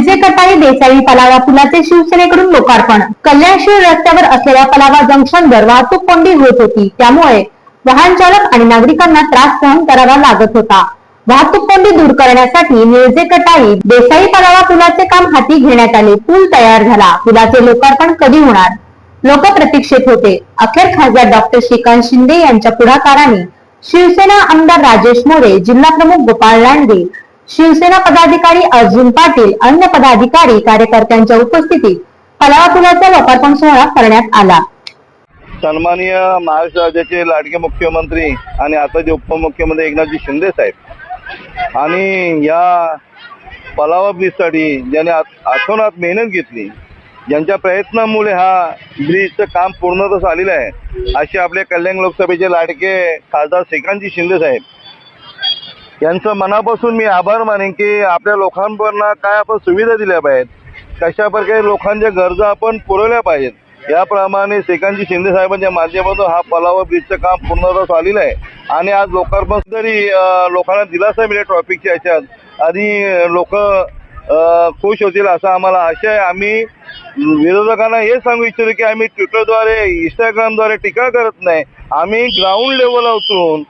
निळजे कटाई देसाई पलावा पुलाचे शिवसेनेकडून लोकार्पण. कल्याणशिव रस्त्यावर असलेल्या पलावा जंक्शनवर वाहतूक कोंडी होत होती. त्यामुळे वाहन चालक आणि नागरिकांना त्रास सहन करावा लागत होता. वाहतूक कोंडी दूर करण्यासाठी निळजे कटाई देसाई पलावा पुलाचे काम हाती घेण्यात आले. पूल तयार झाला. पुलाचे लोकार्पण कधी होणार? लोक प्रतीक्षेत होते. अखेर खासदार डॉक्टर श्रीकांत शिंदे यांच्या पुढाकाराने शिवसेना आमदार राजेश मोरे जिल्हा प्रमुख गोपाळ लांडगे शिवसेना पदाधिकारी अर्जुन पाटील अन्य पदाधिकारी कार्यकर्त्यांच्या उपस्थितीत पलावा लोकार्पण सोहळा करण्यात आला. सन्माननीय महाराष्ट्र राज्याचे लाडके मुख्यमंत्री आणि आताचे उपमुख्यमंत्री एकनाथजी शिंदे साहेब. आणि या पलावा ब्रिजसाठी ज्याने आठवणात मेहनत घेतली ज्यांच्या प्रयत्नामुळे हा ब्रिजचं काम पूर्णतः आलेलं आहे असे आपले कल्याण लोकसभेचे लाडके खासदार श्रीकांतजी शिंदे साहेब. यांचं मनापासून मी आभार मानेन की आपल्या लोकांना काय आपण सुविधा दिल्या पाहिजेत. कशा प्रकारे लोकांच्या गरजा आपण पुरवल्या पाहिजेत. याप्रमाणे श्रीकांतजी शिंदे साहेबांच्या माध्यमातून हा पलावा ब्रिजचं काम पूर्णतः आलेलं आहे. आणि आज लोकार्पण तरी लोकांना दिलासा मिळेल ट्रॉफिकच्या ह्याच्यात आणि लोक खुश होतील असा आम्हाला आशय आहे. आम्ही विरोधकांना हे सांगू इच्छितो की आम्ही ट्विटरद्वारे इंस्टाग्रामद्वारे टीका करत नाही. आम्ही ग्राउंड लेवलला उतरून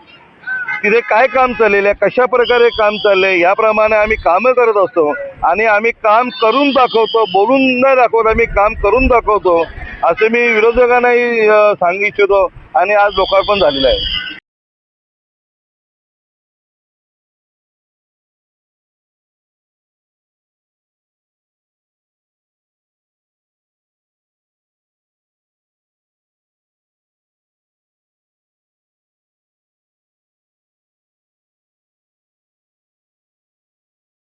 तिथे काय काम चाललेलं आहे? कशा प्रकारे काम चाललंय? याप्रमाणे आम्ही कामं करत असतो. आणि आम्ही काम करून दाखवतो. बोलून न दाखवत आम्ही काम करून दाखवतो. असे मी विरोधकांनाही सांगू इच्छितो. आणि आज लोकार्पण झालेलं आहे.